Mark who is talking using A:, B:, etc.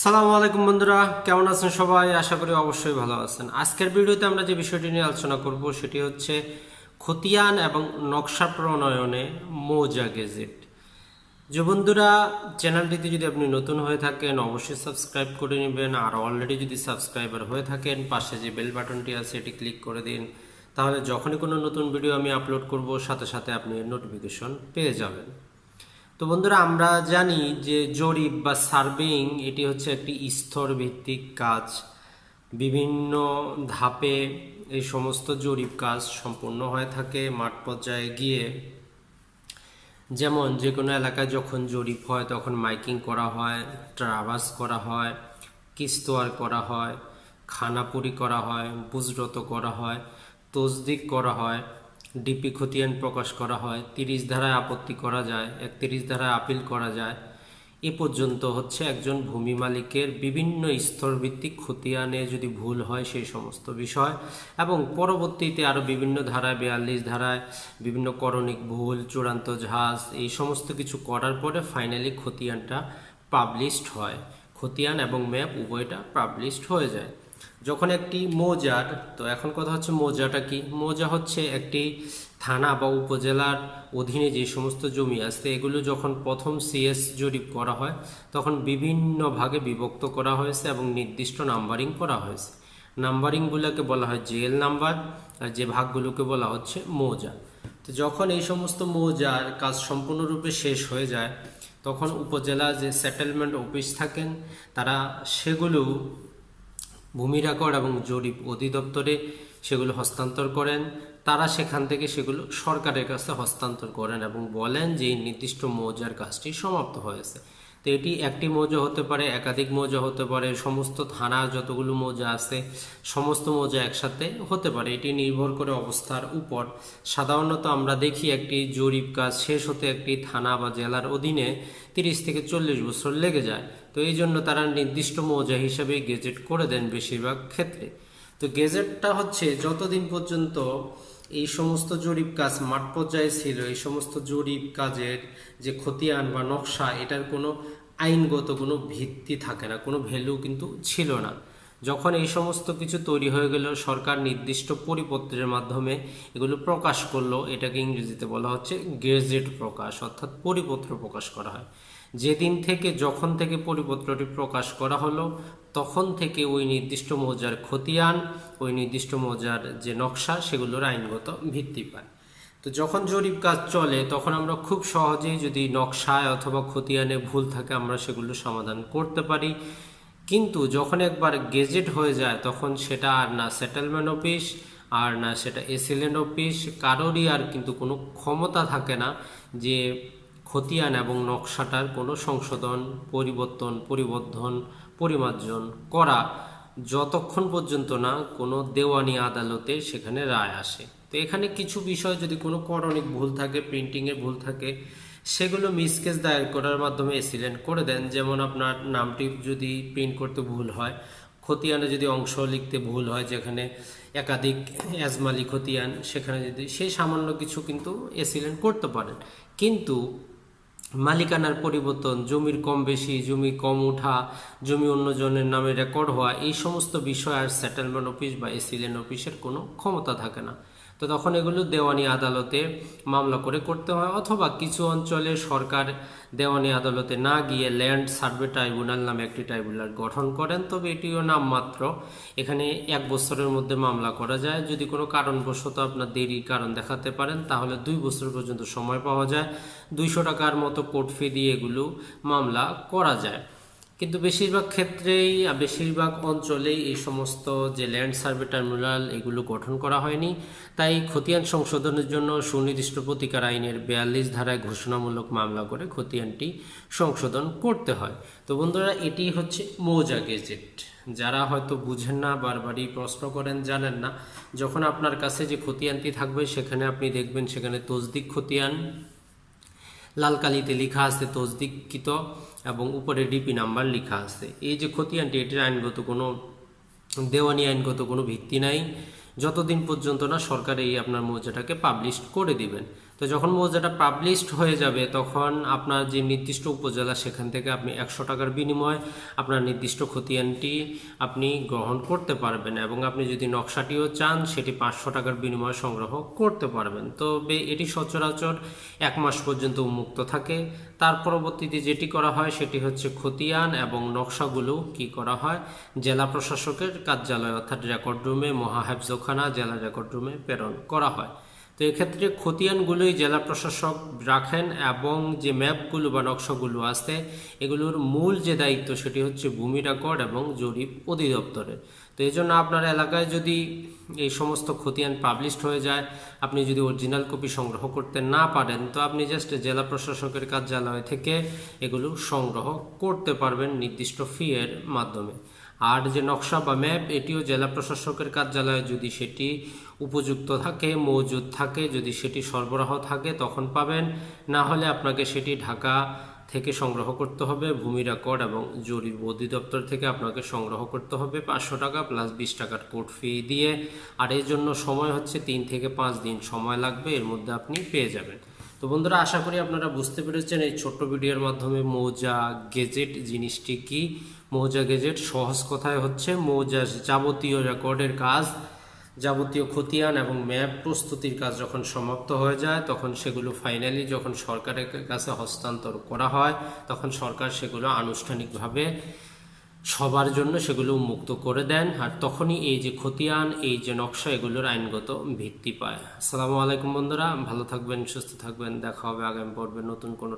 A: সালামু আলাইকুম বন্ধুরা, কেমন আছেন সবাই? আশা করি অবশ্যই ভালো আছেন। আজকের ভিডিওতে আমরা যে বিষয়টি নিয়ে আলোচনা করব, সেটি হচ্ছে খতিয়ান এবং নকশা প্রণয়নে মৌজা গেজেট। যে বন্ধুরা, চ্যানেলটিতে যদি আপনি নতুন হয়ে থাকেন, অবশ্যই সাবস্ক্রাইব করে নেবেন। আর অলরেডি যদি সাবস্ক্রাইবার হয়ে থাকেন, পাশে যে বেল বাটনটি আছে, এটি ক্লিক করে দিন। তাহলে যখনই কোনো নতুন ভিডিও আমি আপলোড করব, সাথে সাথে আপনি নোটিফিকেশন পেয়ে যাবেন। তো বন্ধুরা, আমরা জানি যে জরিপ বা সার্ভেইং এটি হচ্ছে একটি স্তর ভিত্তিক কাজ। বিভিন্ন ধাপে এই সমস্ত জরিপ কাজ সম্পূর্ণ হয়ে থাকে মাঠ পর্যায়ে গিয়ে। যেমন যে কোনো এলাকায় যখন জরিপ হয়, তখন মাইকিং করা হয়, ট্রাভাস করা হয়, কিস্তোয়ার করা হয়, খানাপুরি করা হয়, বুজরত করা হয়, তসদিক করা হয় ডিপি খতিয়ান প্রকাশ করা হয়, তিরিশ ধারায় আপত্তি করা যায়, একত্রিশ ধারায় আপিল করা যায়। এ পর্যন্ত হচ্ছে একজন ভূমি মালিকের বিভিন্ন স্তরভিত্তিক খতিয়ানে যদি ভুল হয় সেই সমস্ত বিষয় এবং পরবর্তীতে আরও বিভিন্ন ধারায় বিয়াল্লিশ ধারায় বিভিন্ন করণিক ভুল, চূড়ান্ত ঝাঁজ, এই সমস্ত কিছু করার পরে ফাইনালি খতিয়ানটা পাবলিশড হয়। খতিয়ান এবং ম্যাপ উভয়টা পাবলিশড হয়ে যায়। যখন একটি মৌজার, তো এখন কথা হচ্ছে মৌজাটা কি? মৌজা হচ্ছে একটি থানা বা উপজেলার অধীনে যে সমস্ত জমি আছে, এগুলো যখন প্রথম সিএস জরিপ করা হয়, তখন বিভিন্ন ভাগে বিভক্ত করা হয়েছে এবং নির্দিষ্ট নাম্বারিং করা হয়েছে। নাম্বারিংগুলোকে বলা হয় জেএল নাম্বার আর যে ভাগগুলোকে বলা হচ্ছে মৌজা। তো যখন এই সমস্ত মৌজার কাজ সম্পূর্ণরূপে শেষ হয়ে যায়, তখন উপজেলা যে সেটেলমেন্ট অফিস থাকেন, তারা সেগুলো ভূমি রেকর্ড এবং জরিপ অধিদপ্তরে সেগুলো হস্তান্তর করেন। তারা সেখান থেকে সেগুলো সরকারের কাছে হস্তান্তর করেন এবং বলেন যে এই নির্দিষ্ট মৌজার কাজটি সমাপ্ত হয়েছে। তো এটি একটি মৌজা হতে পারে, একাধিক মৌজা হতে পারে, সমস্ত থানা যতগুলো মৌজা আছে, সমস্ত মৌজা একসাথে হতে পারে। এটি নির্ভর করে অবস্থার উপর। সাধারণত আমরা দেখি একটি জরিপ কাজ শেষ হতে একটি থানা বা জেলার অধীনে তিরিশ থেকে চল্লিশ বছর লেগে যায়। তো এই জন্য তারা নির্দিষ্ট মৌজা হিসাবে গেজেট করে দেন বেশিরভাগ ক্ষেত্রে। তো গেজেটটা হচ্ছে যতদিন পর্যন্ত এই সমস্ত জরিপ কাজ মাঠ পর্যায়ে ছিল, এই সমস্ত জরিপ কাজের যে খতিয়ান বা নকশা, এটার কোনো আইনগত কোনো ভিত্তি থাকে না, কোনো ভ্যালু কিন্তু ছিল না। যখন এই সমস্ত কিছু তৈরি হয়ে গেল, সরকার নির্দিষ্ট পরিপত্রের মাধ্যমে এগুলো প্রকাশ করল, এটাকে ইংরেজিতে বলা হচ্ছে গেজেট প্রকাশ, অর্থাৎ পরিপত্র প্রকাশ করা হয়। যেদিন থেকে যখন থেকে পরিপত্রটি প্রকাশ করা হলো, তখন থেকে ওই নির্দিষ্ট মৌজার খতিয়ান, ওই নির্দিষ্ট মৌজার যে নকশা, সেগুলোর আইনগত ভিত্তি পায়। তো যখন জরিপ কাজ চলে, তখন আমরা খুব সহজেই যদি নকশায় অথবা খতিয়ানে ভুল থাকে, আমরা সেগুলো সমাধান করতে পারি। কিন্তু যখন একবার গেজেট হয়ে যায়, তখন সেটা আর না সেটেলমেন্ট অফিস, আর না সেটা এসিলেন্ট অফিস, কারোরই আর কিন্তু কোনো ক্ষমতা থাকে না যে খতিয়ান এবং নকশাটার কোনো সংশোধন, পরিবর্তন, পরিবর্ধন, পরিমার্জন করা যতক্ষণ পর্যন্ত না কোনো দেওয়ানি আদালতে সেখানে রায় আসে। তো এখানে কিছু বিষয় যদি কোনো করণিক ভুল থাকে, প্রিন্টিংয়ের ভুল থাকে, সেগুলো মিসকেস দায়ের করার মাধ্যমে এসিলেন্ট করে দেন। যেমন আপনার নামটি যদি প্রিন্ট করতে ভুল হয়, খতিয়ানে যদি অংশ লিখতে ভুল হয়, যেখানে একাধিক অ্যাজমালি খতিয়ান, সেখানে যদি সেই সামান্য কিছু কিন্তু এসিলেন্ট করতে পারেন। কিন্তু মালিকানার পরিবর্তন, জমির কম বেশি, জমি কম ওঠা জমি অন্যজনের নামে রেকর্ড হওয়া, এই সমস্ত বিষয় আর সেটেলমেন্ট অফিস বা এসিলেন অফিসের কোনো ক্ষমতা থাকে না। তো তখন এগুলো দেওয়ানি আদালতে মামলা করে করতে হয়, অথবা কিছু অঞ্চলে সরকার দেওয়ানি আদালতে না গিয়ে ল্যান্ড সার্ভে ট্রাইব্যুনাল নামে একটি ট্রাইব্যুনাল গঠন করেন, তবে এটিও নামমাত্র। এখানে এক বছরের মধ্যে মামলা করা যায়। যদি কোনো কারণবশত আপনার দেরির কারণ দেখাতে পারেন, তাহলে দুই বছর পর্যন্ত সময় পাওয়া যায়। দুইশো টাকার মতো কোর্ট ফি দিয়ে এগুলো মামলা করা যায়। কিন্তু বেশিরভাগ ক্ষেত্রেই বেশিরভাগ অঞ্চলেই এই সমস্ত যে ল্যান্ড সার্ভে টার্মিনাল এগুলো গঠন করা হয়নি। তাই খতিয়ান সংশোধনের জন্য সুনির্দিষ্ট প্রতিকার আইনের বিয়াল্লিশ ধারায় ঘোষণামূলক মামলা করে খতিয়ানটি সংশোধন করতে হয়। তো বন্ধুরা, এটি হচ্ছে মৌজা গেজেট। যারা হয়তো বুঝেন না, বারবারই প্রশ্ন করেন, জানেন না। যখন আপনার কাছে যে খতিয়ানটি থাকবে, সেখানে আপনি দেখবেন সেখানে তসদিক খতিয়ান লাল কালিতে লেখা আছে তসদিকৃত এবং উপরে ডিপি নাম্বার লেখা আছে। এই যে খতিয়ানটি, এটির আইনগত কোনো, দেওয়ানি আইনগত কোনো ভিত্তি নাই। যতদিন পর্যন্ত না সরকার এই আপনার মৌজাটাকে পাবলিশ করে দিবেন তো যখন মৌজাটা পাবলিশড হয়ে যাবে, তখন আপনার যে নির্দিষ্ট উপজেলা, সেখান থেকে আপনি একশো টাকার বিনিময়ে আপনার নির্দিষ্ট খতিয়ানটি আপনি গ্রহণ করতে পারবেন এবং আপনি যদি নকশাটিও চান, সেটি পাঁচশো টাকার বিনিময়ে সংগ্রহ করতে পারবেন। তবে এটি সচরাচর এক মাস পর্যন্ত উন্মুক্ত থাকে। তার পরবর্তীতে যেটি করা হয়, সেটি হচ্ছে খতিয়ান এবং নকশাগুলো কি করা হয়? জেলা প্রশাসকের কার্যালয় অর্থাৎ রেকর্ড রুমে মহাহেফজোখানা জেলা রেকর্ড রুমে প্রেরণ করা হয়। তো এক্ষেত্রে খতিয়ানগুলোই জেলা প্রশাসক রাখেন এবং যে ম্যাপগুলো বা নকশাগুলো আছে, এগুলোর মূল যে দায়িত্ব সেটি হচ্ছে ভূমি রেকর্ড এবং জরিপ অধিদপ্তরের। তো এই জন্য আপনার এলাকায় যদি এই সমস্ত খতিয়ান পাবলিশড হয়ে যায়, আপনি যদি অরিজিনাল কপি সংগ্রহ করতে না পারেন, তো আপনি জাস্ট জেলা প্রশাসকের কার্যালয় থেকে এগুলো সংগ্রহ করতে পারবেন নির্দিষ্ট ফি এর মাধ্যমে। আর যে নকশা বা ম্যাপ, এটিও জেলা প্রশাসকের কার্যালয়ে যদি সেটি উপযুক্ত থাকে, মজুদ থাকে, যদি সেটি সরবরাহ থাকে, তখন পাবেন। না হলে আপনাকে সেটি ঢাকা থেকে সংগ্রহ করতে হবে, ভূমি রেকর্ড এবং জরিপ অধিদপ্তর থেকে আপনাকে সংগ্রহ করতে হবে পাঁচশো টাকা প্লাস বিশ টাকার কোর্ট ফি দিয়ে। আর এর জন্য সময় হচ্ছে তিন থেকে পাঁচ দিন সময় লাগবে, এর মধ্যে আপনি পেয়ে যাবেন। তো বন্ধুরা, আশা করি আপনারা বুঝতে পেরেছেন এই ছোট্ট ভিডিওর মাধ্যমে মৌজা, গেজেট জিনিসটি কি। মৌজা গেজেট সহজ কথায় হচ্ছে মৌজা যাবতীয় রেকর্ডের কাজ, যাবতীয় খতিয়ান এবং ম্যাপ প্রস্তুতির কাজ যখন সমাপ্ত হয়ে যায়, তখন সেগুলো ফাইনালি যখন সরকারের কাছে হস্তান্তর করা হয়, তখন সরকার সেগুলো আনুষ্ঠানিকভাবে সবার জন্য সেগুলো উন্মুক্ত করে দেন। আর তখনই এই যে খতিয়ান, এই যে নকশা, এগুলোর আইনগত ভিত্তি পায়। আসসালামু আলাইকুম বন্ধুরা, ভালো থাকবেন, সুস্থ থাকবেন, দেখা হবে আগামী পর্বে নতুন কোনো